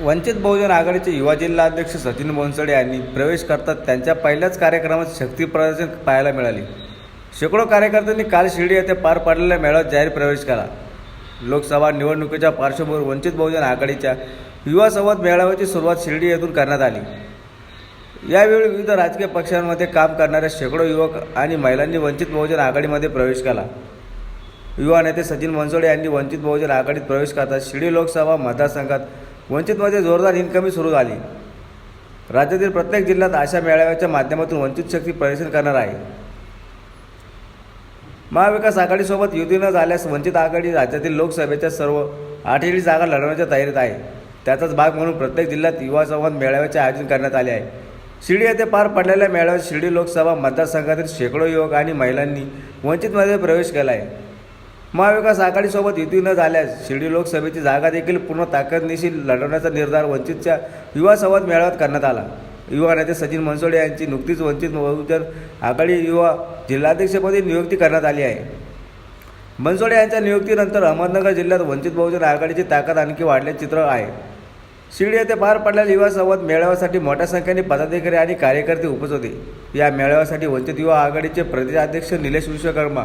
वंचित बहुजन आघाडीचे युवा जिल्हाध्यक्ष सचिन बोनसडे यांनी प्रवेश करतात त्यांच्या पहिल्याच कार्यक्रमात शक्ती प्रदर्शन पाहायला मिळाले. शेकडो कार्यकर्त्यांनी काल शिर्डी येथे पार पडलेल्या मेळाव्यात जाहीर प्रवेश केला. लोकसभा निवडणुकीच्या पार्श्वभूमीवर वंचित बहुजन आघाडीच्या युवा संवाद मेळाव्याची सुरुवात शिर्डी येथून करण्यात आली. यावेळी विविध राजकीय पक्षांमध्ये काम करणाऱ्या शेकडो युवक आणि महिलांनी वंचित बहुजन आघाडीमध्ये प्रवेश केला. युवा नेते सचिन बनसोडे यांनी वंचित बहुजन आघाडीत प्रवेश करता शिर्डी लोकसभा मतदारसंघात वंचितमध्ये जोरदार इनकमी सुरू झाली. राज्यातील प्रत्येक जिल्ह्यात अशा मेळाव्याच्या माध्यमातून वंचित शक्ती प्रदर्शन करणार आहे. महाविकास आघाडीसोबत युती न झाल्यास वंचित आघाडी राज्यातील लोकसभेच्या सर्व आठही जागा लढवण्याच्या तयारीत आहे. त्याचाच भाग म्हणून प्रत्येक जिल्ह्यात युवा संवाद मेळाव्याचे आयोजन करण्यात आले आहे. शिर्डी येथे पार पडलेल्या मेळाव्यात शिर्डी लोकसभा मतदारसंघातील शेकडो युवक आणि महिलांनी वंचितमध्ये प्रवेश केला आहे. महाविकास आघाडीसोबत युती न झाल्यास शिर्डी लोकसभेची जागा देखील पूर्ण ताकदनिशी लढवण्याचा निर्धार वंचितच्या युवा संवाद मेळाव्यात करण्यात आला. युवा नेते सचिन मनसोडे यांची नुकतीच वंचित बहुजन आघाडी युवा जिल्हाध्यक्षपदी नियुक्ती करण्यात आली आहे. मनसोडे यांच्या नियुक्तीनंतर अहमदनगर जिल्ह्यात वंचित बहुजन आघाडीची ताकद आणखी वाढल्याचे चित्र आहे. शिर्डी येथे पार पडलेल्या युवा संवाद मेळाव्यासाठी मोठ्या संख्येने पदाधिकारी आणि कार्यकर्ते उपस्थित होते. या मेळाव्यासाठी वंचित युवा आघाडीचे प्रदेशाध्यक्ष निलेश विश्वकर्मा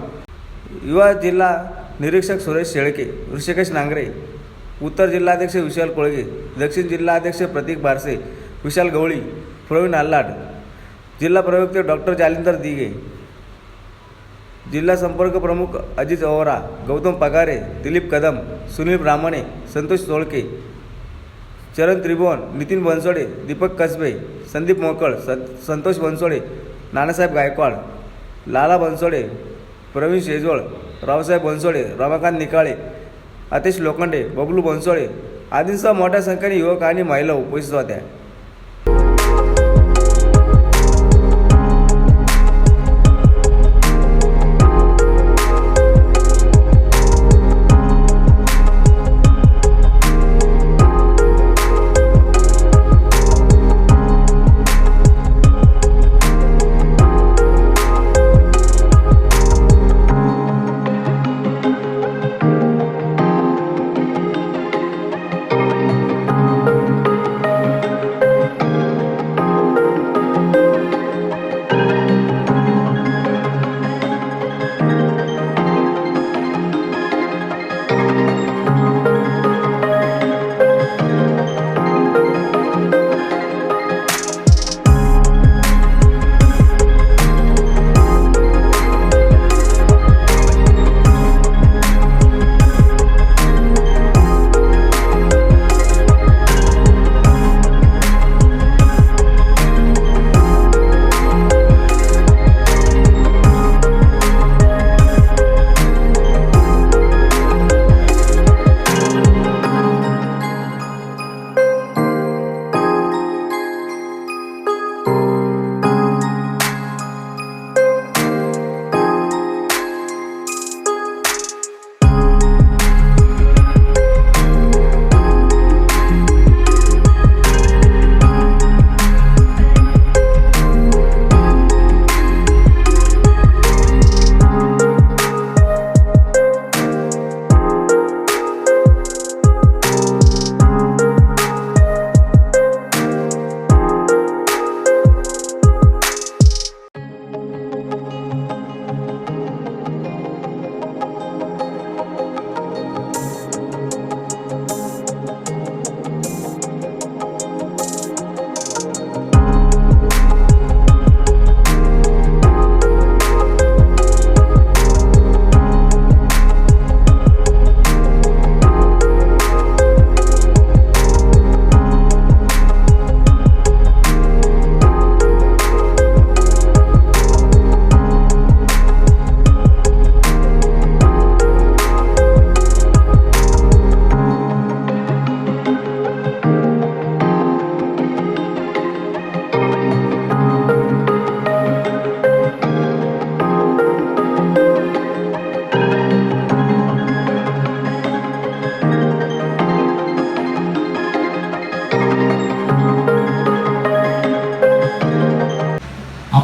युवा जिल्हा निरीक्षक सुरेश शेळके ऋषिकेश नांगरे उत्तर जिल्हाध्यक्ष विशाल कोळगे दक्षिण जिल्हाध्यक्ष प्रतीक बारसे विशाल गवळी प्रवीण आल्लाड जिल्हा प्रवक्ते डॉक्टर जालिंदर दिघे जिल्हा संपर्क प्रमुख अजित ओवरा गौतम पगारे दिलीप कदम सुनील ब्राह्मणे संतोष सोळके चरण त्रिभुवन नितीन बनसोडे दीपक कसबे संदीप मोकळ सं संतोष बनसोडे नानासाहेब गायकवाड लाला बनसोडे प्रवीण शेजवळ रावसाहेब बनसोडे रमाकांत निकाळे आतिश लोखंडे बबलू बनसोडे आदींसह मोठ्या संख्येने युवक आणि महिला उपस्थित होत्या.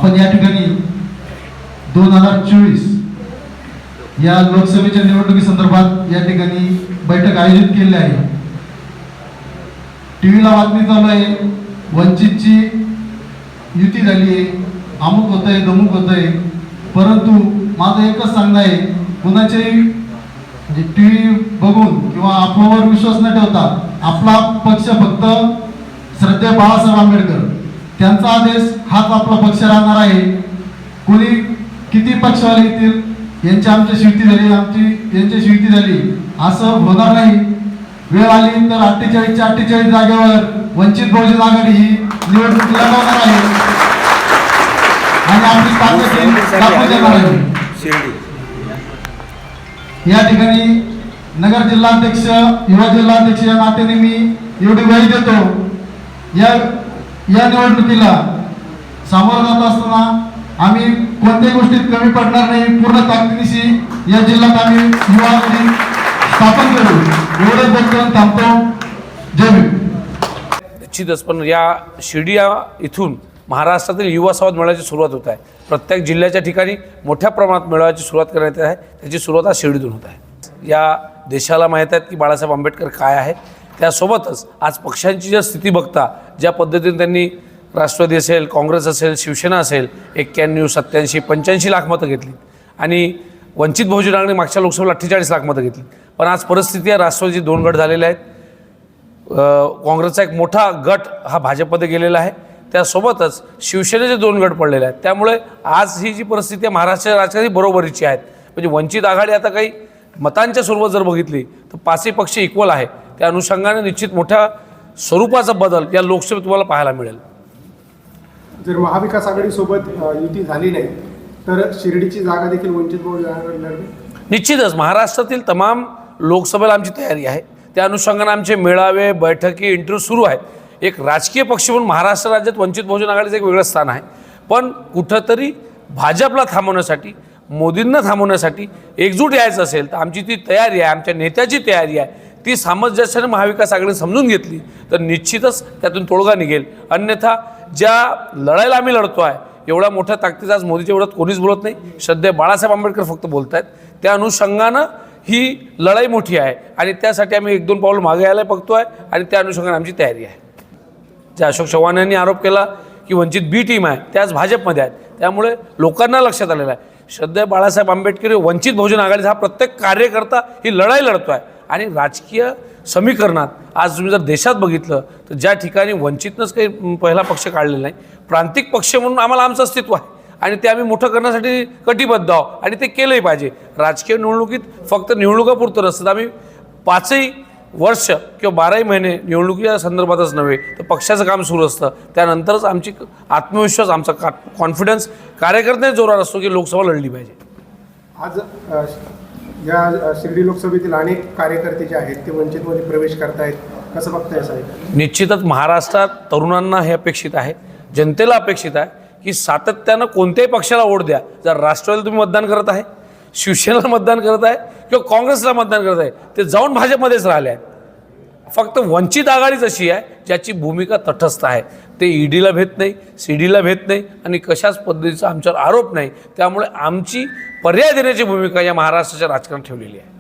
आपण या ठिकाणी दोन हजार चोवीस या लोकसभेच्या निवडणुकी संदर्भात या ठिकाणी बैठक आयोजित केली आहे. टी व्हीला बातमी चालू आहे. वंचितची युती झाली आहे. अमुक होत आहे दमुक होत आहे परंतु माझं एकच सांगणं आहे कुणाच्याही म्हणजे टी व्ही बघून किंवा आपल्यावर विश्वास न ठेवता आपला पक्ष फक्त श्रद्धे बाळासाहेब आंबेडकर. त्यांचा आदेश हाच आपला पक्ष राहणार आहे. कोणी किती पक्षवाले येतील यांची आमची शिवती झाली आमची यांची शिवती झाली. असं होणार नाही. वेळ आली तर अठ्ठेचाळीसच्या अठ्ठेचाळीस जागेवर वंचित बहुजन आघाडी ही निवडणूक लढवणार आहे. आणि आपली ताकद देणार आहे. या ठिकाणी नगर जिल्हाध्यक्ष युवा जिल्हाध्यक्ष या नात्याने मी एवढी ग्वाही देतो. या या निवडणुकीला सामोरं जात असताना आम्ही कोणत्याही गोष्टीत कमी पडणार नाही. पूर्ण ताकदीशी या जिल्ह्यात आम्ही युवा स्थापन करू. एवढंच बोलतो थांबतो. जय निश्चितच पण या शिर्डी या इथून महाराष्ट्रातील युवा संवाद मेळाव्याची सुरुवात होत आहे. प्रत्येक जिल्ह्याच्या ठिकाणी मोठ्या प्रमाणात मेळाव्याची सुरुवात करण्यात येत आहे. त्याची सुरुवात आज शिर्डीतून होत आहे. या देशाला माहीत आहेत की बाळासाहेब आंबेडकर काय आहेत. त्यासोबतच आज पक्षांची ज्या स्थिती बघता ज्या पद्धतीने त्यांनी राष्ट्रवादी असेल काँग्रेस असेल शिवसेना असेल एक्क्याण्णव सत्याऐंशी पंच्याऐंशी लाख मतं घेतली. आणि वंचित बहुजन आघाडीने मागच्या लोकसभेला अठ्ठेचाळीस लाख मतं घेतली. पण आज परिस्थिती आहे राष्ट्रवादी दोन गट झालेले आहेत काँग्रेसचा एक मोठा गट हा भाजपमध्ये गेलेला आहे. त्यासोबतच शिवसेनेचे दोन गट पडलेले आहेत. त्यामुळे आज ही जी परिस्थिती आहे महाराष्ट्र राजकारणी बरोबरीची आहेत. म्हणजे वंचित आघाडी आता काही मतांच्या स्वरूपात जर बघितली तर पाचही पक्ष इक्वल आहे. त्या अनुषंगाने निश्चित मोठ्या स्वरूपाचा बदल या लोकसभेत तुम्हाला पाहायला मिळेल. जर महाविकास आघाडीसोबत युती झाली नाही तर शिर्डीची जागा देखील वंचित बहुजन निश्चितच महाराष्ट्रातील तमाम लोकसभेला आमची तयारी आहे. त्या अनुषंगाने आमचे मेळावे बैठकी इंटरव्ह्यू सुरू आहेत. एक राजकीय पक्ष म्हणून महाराष्ट्र राज्यात वंचित बहुजन आघाडीचं एक वेगळं स्थान आहे. पण कुठंतरी भाजपला थांबवण्यासाठी मोदींना थांबवण्यासाठी एकजूट यायचं असेल तर आमची ती तयारी आहे आमच्या नेत्याची तयारी आहे. ती सामंजस्याने महाविकास आघाडी समजून घेतली तर निश्चितच त्यातून तोडगा निघेल. अन्यथा ज्या लढाईला आम्ही लढतो आहे एवढ्या मोठ्या ताकदीचा आज मोदीच्या विरोधात कोणीच बोलत नाही. श्रद्धे बाळासाहेब आंबेडकर फक्त बोलत आहेत त्या अनुषंगानं ही लढाई मोठी आहे आणि त्यासाठी आम्ही एक दोन पाऊल मागे यायला बघतो आहे आणि त्या अनुषंगाने आमची तयारी आहे. जे अशोक चव्हाण यांनी आरोप केला की वंचित बी टीम आहे त्याच भाजपमध्ये आहेत. त्यामुळे लोकांना लक्षात आलेलं आहे. श्रद्धेय बाळासाहेब आंबेडकर वंचित बहुजन आघाडीचा हा प्रत्येक कार्यकर्ता ही लढाई लढतो आहे आणि राजकीय समीकरणात आज तुम्ही जर देशात बघितलं तर ज्या ठिकाणी वंचितनंच काही पहिला पक्ष काढलेला नाही प्रांतिक पक्ष म्हणून आम्हाला आमचं अस्तित्व आहे. आणि ते आम्ही मोठं करण्यासाठी कटिबद्ध आहोत आणि ते केलंही पाहिजे. राजकीय निवडणुकीत फक्त निवडणुकापुरतं नसतं. आम्ही पाचही वर्ष किंवा बाराही महिने निवडणुकीच्या संदर्भातच नव्हे तर पक्षाचं काम सुरू असतं. त्यानंतरच आमची आत्मविश्वास आमचा का कॉन्फिडन्स कार्यकर्त्यांनी जोरात असतो की लोकसभा लढली पाहिजे. आज या शिर्डी लोकसभेतील अनेक कार्यकर्ते जे आहेत ते वंचितमध्ये प्रवेश करतायत. कसं बघताय साहेब? निश्चितच महाराष्ट्रात तरुणांना हे अपेक्षित आहे. जनतेला अपेक्षित आहे की सातत्यानं कोणत्याही पक्षाला वोट द्या. जर राष्ट्रवादीला तुम्ही मतदान करत आहे शिवसेनेला मतदान करत आहे किंवा काँग्रेसला मतदान करत आहे ते जाऊन भाजपमध्येच राहिले आहे फक्त वंचित आघाडीच अशी आहे ज्याची भूमिका तटस्थ आहे. ते ईडीला भेट नाही सी डीला भेट नाही आणि कशाच पद्धतीचा आमच्यावर आरोप नाही त्यामुळे आमची पर्याय देण्याची भूमिका या महाराष्ट्राच्या राजकारणात ठेवलेली आहे.